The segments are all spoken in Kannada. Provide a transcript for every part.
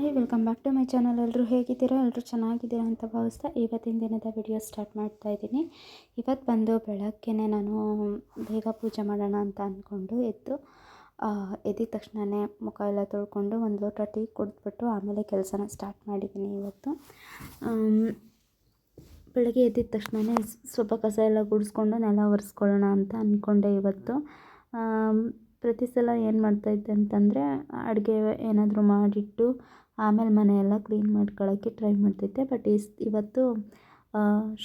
Hi, welcome back to my channel. ಎಲ್ಲರೂ ಹೇಗಿದ್ದೀರಾ? ಎಲ್ಲರೂ ಚೆನ್ನಾಗಿದ್ದೀರಾ ಅಂತ ಭಾವಿಸ್ತಾ ಇವತ್ತಿನ ದಿನದ ವಿಡಿಯೋ ಸ್ಟಾರ್ಟ್ ಮಾಡ್ತಾ ಇದ್ದೀನಿ. ಇವತ್ತು ಬಂದು ಬೆಳಗ್ಗೆ ನಾನು ಬೇಗ ಪೂಜೆ ಮಾಡೋಣ ಅಂತ ಅಂದ್ಕೊಂಡು ಎದ್ದು ಎದ್ದಿದ ತಕ್ಷಣವೇ ಮುಖ ಎಲ್ಲ ತೊಳ್ಕೊಂಡು ಒಂದು ಲೋಟ ಟೀ ಕುಡಿದ್ಬಿಟ್ಟು ಆಮೇಲೆ ಕೆಲಸನ ಸ್ಟಾರ್ಟ್ ಮಾಡಿದ್ದೀನಿ ಇವತ್ತು. ಬೆಳಗ್ಗೆ ಎದ್ದಿದ ತಕ್ಷಣವೇ ಸ್ವಲ್ಪ ಕಸ ಎಲ್ಲ ಗುಡಿಸ್ಕೊಂಡು ನೆಲ ಒರೆಸ್ಕೊಳ್ಳೋಣ ಅಂತ ಅಂದ್ಕೊಂಡೆ ಇವತ್ತು. ಪ್ರತಿ ಸಲ ಏನು ಮಾಡ್ತಾಯಿದ್ದೆ ಅಂತಂದರೆ ಅಡುಗೆ ಏನಾದರೂ ಮಾಡಿಟ್ಟು ಆಮೇಲೆ ಮನೆಯೆಲ್ಲ ಕ್ಲೀನ್ ಮಾಡ್ಕೊಳ್ಳೋಕ್ಕೆ ಟ್ರೈ ಮಾಡ್ತಿದ್ದೆ. ಬಟ್ ಇಸ್, ಇವತ್ತು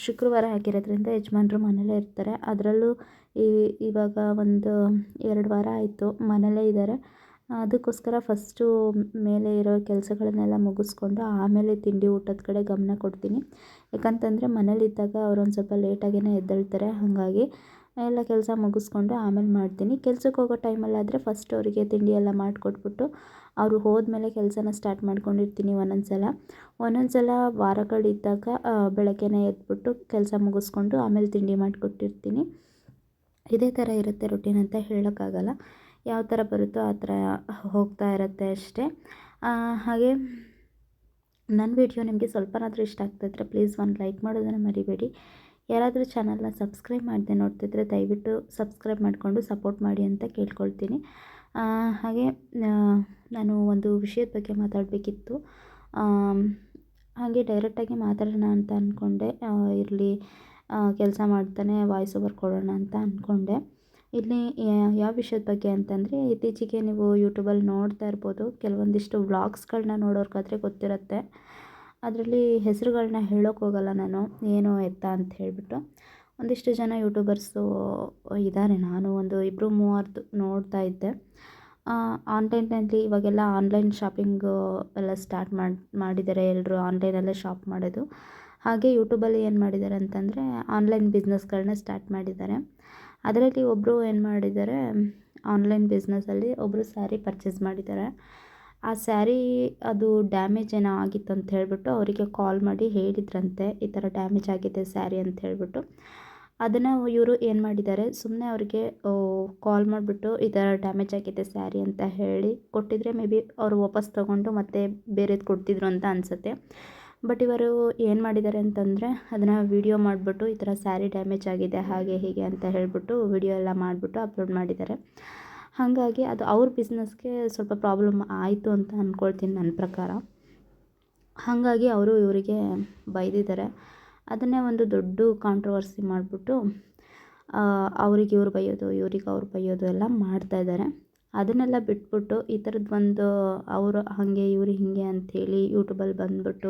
ಶುಕ್ರವಾರ ಆಗಿರೋದ್ರಿಂದ ಯಜಮಾನ್ರು ಮನೇಲೇ ಇರ್ತಾರೆ. ಅದರಲ್ಲೂ ಈ, ಇವಾಗ ಒಂದು ಎರಡು ವಾರ ಆಯಿತು ಮನೇಲೇ ಇದ್ದಾರೆ. ಅದಕ್ಕೋಸ್ಕರ ಫಸ್ಟು ಮೇಲೆ ಇರೋ ಕೆಲಸಗಳನ್ನೆಲ್ಲ ಮುಗಿಸ್ಕೊಂಡು ಆಮೇಲೆ ತಿಂಡಿ ಊಟದ ಕಡೆ ಗಮನ ಕೊಡ್ತೀನಿ. ಯಾಕಂತಂದರೆ ಮನೇಲಿದ್ದಾಗ ಅವ್ರು ಒಂದು ಸ್ವಲ್ಪ ಲೇಟಾಗೇ ಎದ್ದೇಳ್ತಾರೆ. ಹಾಗಾಗಿ ಎಲ್ಲ ಕೆಲಸ ಮುಗಿಸ್ಕೊಂಡು ಆಮೇಲೆ ಮಾಡ್ತೀನಿ. ಕೆಲ್ಸಕ್ಕೆ ಹೋಗೋ ಟೈಮಲ್ಲಾದರೆ ಫಸ್ಟ್ ಅವರಿಗೆ ತಿಂಡಿ ಎಲ್ಲ ಮಾಡಿಕೊಟ್ಬಿಟ್ಟು ಅವರು ಹೋದ್ಮೇಲೆ ಕೆಲಸನ ಸ್ಟಾರ್ಟ್ ಮಾಡ್ಕೊಂಡಿರ್ತೀನಿ ಒಂದೊಂದು ಸಲ ಒಂದೊಂದು ಸಲ ವಾರಗಳಿದ್ದಾಗ ಬೆಳಗ್ಗೆನೇ ಎದ್ಬಿಟ್ಟು ಕೆಲಸ ಮುಗಿಸ್ಕೊಂಡು ಆಮೇಲೆ ತಿಂಡಿ ಮಾಡಿಕೊಟ್ಟಿರ್ತೀನಿ. ಇದೇ ಥರ ಇರುತ್ತೆ ರೊಟೀನ್ ಅಂತ ಹೇಳೋಕ್ಕಾಗಲ್ಲ. ಯಾವ ಥರ ಬರುತ್ತೋ ಆ ಥರ ಹೋಗ್ತಾ ಇರುತ್ತೆ ಅಷ್ಟೇ. ಹಾಗೆ ನನ್ನ ವಿಡಿಯೋ ನಿಮಗೆ ಸ್ವಲ್ಪನಾದರೂ ಇಷ್ಟ ಆಗ್ತಾಯಿದ್ರೆ ಪ್ಲೀಸ್ ಒಂದು ಲೈಕ್ ಮಾಡೋದನ್ನು ಮರಿಬೇಡಿ. ಯಾರಾದರೂ ಚಾನಲ್ನ ಸಬ್ಸ್ಕ್ರೈಬ್ ಮಾಡಿದೆ ನೋಡ್ತಿದ್ರೆ ದಯವಿಟ್ಟು ಸಬ್ಸ್ಕ್ರೈಬ್ ಮಾಡಿಕೊಂಡು ಸಪೋರ್ಟ್ ಮಾಡಿ ಅಂತ ಕೇಳ್ಕೊಳ್ತೀನಿ. ಹಾಗೆ ನಾನು ಒಂದು ವಿಷಯದ ಬಗ್ಗೆ ಮಾತಾಡಬೇಕಿತ್ತು. ಹಾಗೆ ಡೈರೆಕ್ಟಾಗಿ ಮಾತಾಡೋಣ ಅಂತ ಅಂದ್ಕೊಂಡೆ ಇರಲಿ ಕೆಲಸ ಮಾಡ್ತಾನೆ ವಾಯ್ಸ್ ಓವರ್ ಕೊಡೋಣ ಅಂತ ಅಂದ್ಕೊಂಡೆ ಇಲ್ಲಿ ಯಾವ ವಿಷಯದ ಬಗ್ಗೆ ಅಂತಂದರೆ, ಇತ್ತೀಚೆಗೆ ನೀವು ಯೂಟ್ಯೂಬಲ್ಲಿ ನೋಡ್ತಾ ಇರ್ಬೋದು. ಕೆಲವೊಂದಿಷ್ಟು ವ್ಲಾಗ್ಸ್ಗಳನ್ನ ನೋಡೋರ್ಗಾದರೆ ಗೊತ್ತಿರುತ್ತೆ. ಅದರಲ್ಲಿ ಹೆಸರುಗಳನ್ನ ಹೇಳೋಕ್ಕೋಗಲ್ಲ ನಾನು. ಏನು ಎತ್ತ ಅಂತ ಹೇಳಿಬಿಟ್ಟು. ಒಂದಿಷ್ಟು ಜನ ಯೂಟ್ಯೂಬರ್ಸು ಇದ್ದಾರೆ ನಾನು ಒಂದು ಇಬ್ಬರು ಮೂವರ್ದು ನೋಡ್ತಾ ಇದ್ದೆ. ಆನ್ಲೈನಲ್ಲಿ ಇವಾಗೆಲ್ಲ ಆನ್ಲೈನ್ ಶಾಪಿಂಗು ಎಲ್ಲ ಸ್ಟಾರ್ಟ್ ಮಾಡಿ, ಮಾಡಿದ್ದಾರೆ ಎಲ್ಲರೂ ಆನ್ಲೈನಲ್ಲೇ ಶಾಪ್ ಮಾಡೋದು. ಹಾಗೆ ಯೂಟ್ಯೂಬಲ್ಲಿ ಏನು ಮಾಡಿದ್ದಾರೆ ಅಂತಂದರೆ ಆನ್ಲೈನ್ ಬಿಸ್ನೆಸ್ಗಳನ್ನ ಸ್ಟಾರ್ಟ್ ಮಾಡಿದ್ದಾರೆ. ಅದರಲ್ಲಿ ಒಬ್ಬರು ಏನು ಮಾಡಿದ್ದಾರೆ, ಆನ್ಲೈನ್ ಬಿಸ್ನೆಸ್ಸಲ್ಲಿ ಒಬ್ಬರು ಸ್ಯಾರಿ ಪರ್ಚೇಸ್ ಮಾಡಿದ್ದಾರೆ. ಆ ಸ್ಯಾರಿ ಅದು ಡ್ಯಾಮೇಜ್ ಏನೋ ಆಗಿತ್ತು ಅಂತ ಹೇಳಿಬಿಟ್ಟು ಅವರಿಗೆ ಕಾಲ್ ಮಾಡಿ ಹೇಳಿದ್ರಂತೆ, ಈ ಥರ ಡ್ಯಾಮೇಜ್ ಆಗಿದೆ ಸ್ಯಾರಿ ಅಂತ ಹೇಳಿಬಿಟ್ಟು. ಅದನ್ನು ಇವರು ಏನು ಮಾಡಿದ್ದಾರೆ ಸುಮ್ಮನೆ ಅವ್ರಿಗೆ ಕಾಲ್ ಮಾಡಿಬಿಟ್ಟು ಈ ಥರ ಡ್ಯಾಮೇಜ್ ಆಗಿದೆ ಸ್ಯಾರಿ ಅಂತ ಹೇಳಿ ಕೊಟ್ಟಿದ್ರೆ ಮೇ ಬಿ ಅವರು ವಾಪಸ್ ತೊಗೊಂಡು ಮತ್ತೆ ಬೇರೆದು ಕೊಡ್ತಿದ್ರು ಅಂತ ಅನಿಸುತ್ತೆ. ಬಟ್ ಇವರು ಏನು ಮಾಡಿದ್ದಾರೆ ಅಂತಂದರೆ, ಅದನ್ನು ವೀಡಿಯೋ ಮಾಡಿಬಿಟ್ಟು ಈ ಥರ ಸ್ಯಾರಿ ಡ್ಯಾಮೇಜ್ ಆಗಿದೆ ಹಾಗೆ ಹೀಗೆ ಅಂತ ಹೇಳಿಬಿಟ್ಟು ವಿಡಿಯೋ ಎಲ್ಲ ಮಾಡಿಬಿಟ್ಟು ಅಪ್ಲೋಡ್ ಮಾಡಿದ್ದಾರೆ. ಹಾಗಾಗಿ ಅದು ಅವ್ರ ಬಿಸ್ನೆಸ್ಗೆ ಸ್ವಲ್ಪ ಪ್ರಾಬ್ಲಮ್ ಆಯಿತು ಅಂತ ಅಂದ್ಕೊಳ್ತೀನಿ ನನ್ನ ಪ್ರಕಾರ. ಹಾಗಾಗಿ ಅವರು ಇವರಿಗೆ ಬೈದಿದ್ದಾರೆ. ಅದನ್ನೇ ಒಂದು ದೊಡ್ಡ ಕಾಂಟ್ರವರ್ಸಿ ಮಾಡಿಬಿಟ್ಟು ಅವ್ರಿಗೆ ಇವ್ರು ಬೈಯೋದು, ಇವ್ರಿಗೆ ಅವ್ರು ಬೈಯೋದು ಎಲ್ಲ ಮಾಡ್ತಾಯಿದ್ದಾರೆ ಅದನ್ನೆಲ್ಲ ಬಿಟ್ಬಿಟ್ಟು ಈ ಥರದ್ದು ಒಂದು ಅವರು ಹಾಗೆ, ಇವರು ಹೀಗೆ ಅಂಥೇಳಿ ಯೂಟ್ಯೂಬಲ್ಲಿ ಬಂದುಬಿಟ್ಟು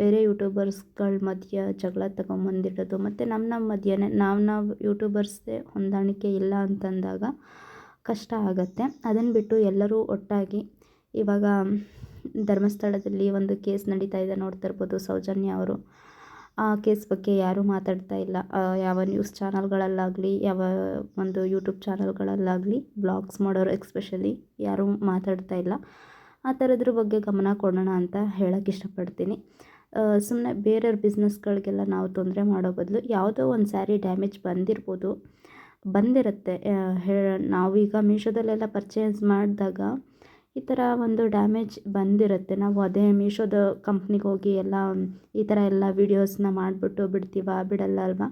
ಬೇರೆ ಯೂಟ್ಯೂಬರ್ಸ್ಗಳ ಮಧ್ಯೆ ಜಗಳ ತಗೊಂಬಂದಿಡೋದು ಮತ್ತು ನಮ್ಮ ನಮ್ಮ ಮಧ್ಯೆ ನಾವು ನಾವು ಯೂಟ್ಯೂಬರ್ಸ್ದೇ ಹೊಂದಾಣಿಕೆ ಇಲ್ಲ ಅಂತಂದಾಗ ಕಷ್ಟ ಆಗುತ್ತೆ. ಅದನ್ನು ಬಿಟ್ಟು ಎಲ್ಲರೂ ಒಟ್ಟಾಗಿ ಇವಾಗ ಧರ್ಮಸ್ಥಳದಲ್ಲಿ ಒಂದು ಕೇಸ್ ನಡೀತಾ ಇದೆ. ನೋಡ್ತಾ ಇರ್ಬೋದು ಸೌಜನ್ಯ ಅವರು. ಆ ಕೇಸ್ ಬಗ್ಗೆ ಯಾರೂ ಮಾತಾಡ್ತಾ ಇಲ್ಲ. ಯಾವ ನ್ಯೂಸ್ ಚಾನಲ್ಗಳಲ್ಲಾಗಲಿ, ಯಾವ ಒಂದು ಯೂಟ್ಯೂಬ್ ಚಾನಲ್ಗಳಲ್ಲಾಗಲಿ, ಬ್ಲಾಗ್ಸ್ ಮಾಡೋರು ಎಕ್ಸ್ಪೆಷಲಿ ಯಾರೂ ಮಾತಾಡ್ತಾ ಇಲ್ಲ. ಆ ಥರದ್ರ ಬಗ್ಗೆ ಗಮನ ಕೊಡೋಣ ಅಂತ ಹೇಳೋಕ್ಕೆ ಇಷ್ಟಪಡ್ತೀನಿ. ಸುಮ್ಮನೆ ಬೇರೆಯವ್ರ ಬಿಸ್ನೆಸ್ಗಳಿಗೆಲ್ಲ ನಾವು ತೊಂದರೆ ಮಾಡೋ ಬದಲು ಯಾವುದೋ ಒಂದು ಸ್ಯಾರಿ ಡ್ಯಾಮೇಜ್ ಬಂದಿರ್ಬೋದು. ಬಂದಿರುತ್ತೆ. ಹೇ, ನಾವೀಗ ಮೀಶೋದಲ್ಲೆಲ್ಲ ಪರ್ಚೇಸ್ ಮಾಡಿದಾಗ ಈ ಥರ ಒಂದು ಡ್ಯಾಮೇಜ್ ಬಂದಿರುತ್ತೆ. ನಾವು ಅದೇ ಮೀಶೋದ ಕಂಪ್ನಿಗೆ ಹೋಗಿ ಎಲ್ಲ, ಈ ಥರ ಎಲ್ಲ ವೀಡಿಯೋಸ್ನ ಮಾಡಿಬಿಟ್ಟು ಬಿಡ್ತೀವ, ಬಿಡಲ್ಲ ಅಲ್ವಾ?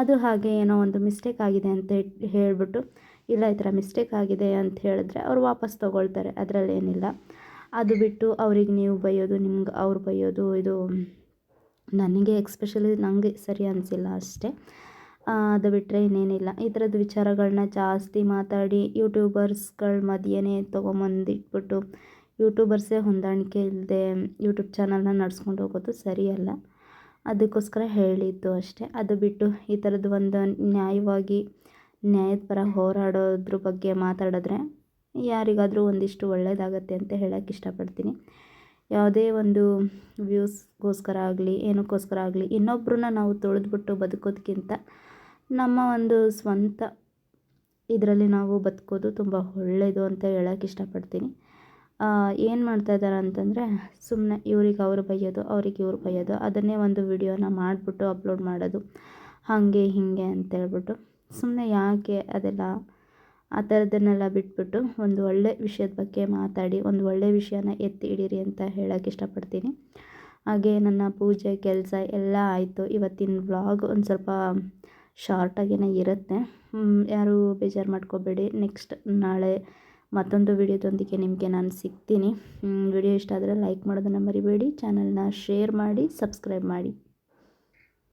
ಅದು ಹಾಗೆ ಏನೋ ಒಂದು ಮಿಸ್ಟೇಕ್ ಆಗಿದೆ ಅಂತ ಹೇಳಿಬಿಟ್ಟು, ಇಲ್ಲ ಈ ಥರ ಮಿಸ್ಟೇಕ್ ಆಗಿದೆ ಅಂತ ಹೇಳಿದ್ರೆ ಅವ್ರು ವಾಪಸ್ ತೊಗೊಳ್ತಾರೆ ಅದರಲ್ಲೇನಿಲ್ಲ ಅದು ಬಿಟ್ಟು ಅವ್ರಿಗೆ ನೀವು ಬೈಯೋದು, ನಿಮ್ಗೆ ಅವ್ರು ಬೈಯೋದು, ಇದು ನನಗೆ ಎಕ್ಸ್ಪೆಷಲಿ ನನಗೆ ಸರಿ ಅನಿಸಿಲ್ಲ ಅಷ್ಟೇ. ಅದು ಬಿಟ್ಟರೆ ಇನ್ನೇನಿಲ್ಲ. ಈ ಥರದ ವಿಚಾರಗಳನ್ನ ಜಾಸ್ತಿ ಮಾತಾಡಿ ಯೂಟ್ಯೂಬರ್ಸ್ಗಳ ಮಧ್ಯೆನೇ ತೊಗೊಂಬಂದಿಟ್ಬಿಟ್ಟು ಯೂಟ್ಯೂಬರ್ಸೇ ಹೊಂದಾಣಿಕೆ ಇಲ್ಲದೆ ಯೂಟ್ಯೂಬ್ ಚಾನಲ್ನ ನಡ್ಸ್ಕೊಂಡು ಹೋಗೋದು ಸರಿಯಲ್ಲ. ಅದಕ್ಕೋಸ್ಕರ ಹೇಳಿದ್ದು ಅಷ್ಟೇ. ಅದು ಬಿಟ್ಟು ಈ ಥರದ್ದು ಒಂದು ನ್ಯಾಯವಾಗಿ ನ್ಯಾಯದ ಪರ ಹೋರಾಡೋದ್ರ ಬಗ್ಗೆ ಮಾತಾಡಿದ್ರೆ ಯಾರಿಗಾದರೂ ಒಂದಿಷ್ಟು ಒಳ್ಳೆಯದಾಗತ್ತೆ ಅಂತ ಹೇಳೋಕ್ಕೆ ಇಷ್ಟಪಡ್ತೀನಿ. ಯಾವುದೇ ಒಂದು ವ್ಯೂಸ್ಗೋಸ್ಕರ ಆಗಲಿ, ಏನಕ್ಕೋಸ್ಕರ ಆಗಲಿ ಇನ್ನೊಬ್ಬರನ್ನ ನಾವು ತುಳಿದ್ಬಿಟ್ಟು ಬದುಕೋದಕ್ಕಿಂತ ನಮ್ಮ ಒಂದು ಸ್ವಂತ ಇದರಲ್ಲಿ ನಾವು ಬದುಕೋದು ತುಂಬ ಒಳ್ಳೆಯದು ಅಂತ ಹೇಳೋಕ್ಕೆ ಇಷ್ಟಪಡ್ತೀನಿ. ಏನು ಮಾಡ್ತಾಯಿದ್ದಾರೆ ಅಂತಂದರೆ ಸುಮ್ಮನೆ ಇವ್ರಿಗೆ ಅವರು ಬೈಯೋದು, ಅವ್ರಿಗೆ ಇವ್ರು ಬೈಯೋದು, ಅದನ್ನೇ ಒಂದು ವಿಡಿಯೋನ ಮಾಡಿಬಿಟ್ಟು ಅಪ್ಲೋಡ್ ಮಾಡೋದು, ಹಾಗೆ ಹೀಗೆ ಅಂತೇಳ್ಬಿಟ್ಟು ಸುಮ್ಮನೆ ಯಾಕೆ ಅದೆಲ್ಲ ಆ ಥರದ್ದನ್ನೆಲ್ಲ ಬಿಟ್ಬಿಟ್ಟು ಒಂದು ಒಳ್ಳೆ ವಿಷಯದ ಬಗ್ಗೆ ಮಾತಾಡಿ, ಒಂದು ಒಳ್ಳೆ ವಿಷಯನ ಎತ್ತಿ ಹಿಡೀರಿ ಅಂತ ಹೇಳೋಕ್ಕೆ ಇಷ್ಟಪಡ್ತೀನಿ. ಹಾಗೆ ನನ್ನ ಪೂಜೆ, ಕೆಲಸ ಎಲ್ಲ ಆಯಿತು. ಇವತ್ತಿನ ವ್ಲಾಗ್ ಒಂದು ಸ್ವಲ್ಪ ಶಾರ್ಟಾಗೇ ಇರುತ್ತೆ. ಯಾರೂ ಬೇಜಾರು ಮಾಡ್ಕೋಬೇಡಿ. ನೆಕ್ಸ್ಟ್ ನಾಳೆ ಮತ್ತೊಂದು ವಿಡಿಯೋದೊಂದಿಗೆ ನಿಮಗೆ ನಾನು ಸಿಗ್ತೀನಿ. ವಿಡಿಯೋ ಇಷ್ಟ ಆದರೆ ಲೈಕ್ ಮಾಡೋದನ್ನು ಮರಿಬೇಡಿ. ಚಾನಲ್ನ ಶೇರ್ ಮಾಡಿ, ಸಬ್ಸ್ಕ್ರೈಬ್ ಮಾಡಿ.